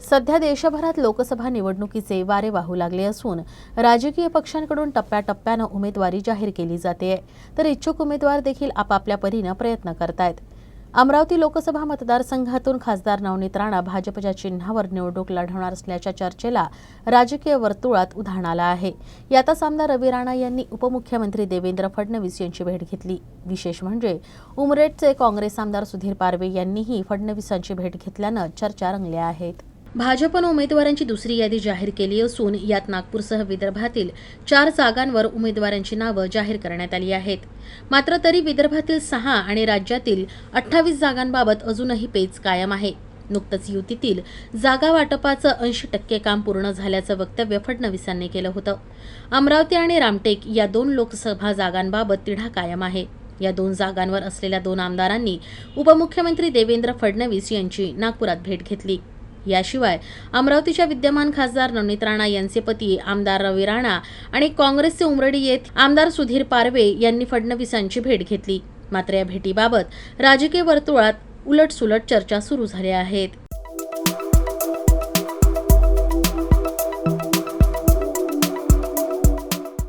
सध्या देशभरात लोकसभा निवडणुकीचे वारे वाहू लागले असून राजकीय पक्षांकडून टप्प्याटप्प्यानं उमेदवारी जाहीर केली जाते. तर इच्छुक उमेदवार देखील आपापल्या परीनं प्रयत्न करतायत. अमरावती लोकसभा मतदारसंघातून खासदार नवनीत राणा भाजपच्या चिन्हावर निवडणूक लढवणार असल्याच्या चर्चेला राजकीय वर्तुळात उधाण आलं आहे. यातच आमदार रवी राणा यांनी उपमुख्यमंत्री देवेंद्र फडणवीस यांची भेट घेतली. विशेष म्हणजे उमरेडचे काँग्रेस आमदार सुधीर पारवे यांनीही फडणवीसांची भेट घेतल्यानं चर्चा रंगल्या आहेत. भाजपनं उमेदवारांची दुसरी यादी जाहीर केली असून यात नागपूरसह विदर्भातील चार जागांवर उमेदवारांची नावं जाहीर करण्यात आली आहेत. मात्र तरी विदर्भातील सहा आणि राज्यातील अठ्ठावीस जागांबाबत अजूनही पेच कायम आहे. नुकतंच युतीतील जागा वाटपाचं ऐंशी टक्के काम पूर्ण झाल्याचं वक्तव्य फडणवीसांनी केलं होतं. अमरावती आणि रामटेक या दोन लोकसभा जागांबाबत तिढा कायम आहे. या दोन जागांवर असलेल्या दोन आमदारांनी उपमुख्यमंत्री देवेंद्र फडणवीस यांची नागपुरात भेट घेतली. याशिवाय अमरावतीच्या विद्यमान खासदार नवनीत राणा यांचे पती आमदार रवी राणा आणि काँग्रेसचे उमरडी येथ आमदार सुधीर पारवे यांनी फडणवीसांची भेट घेतली. मात्र या भेटीबाबत राजकीय वर्तुळात उलटसुलट चर्चा सुरू झाल्या आहेत.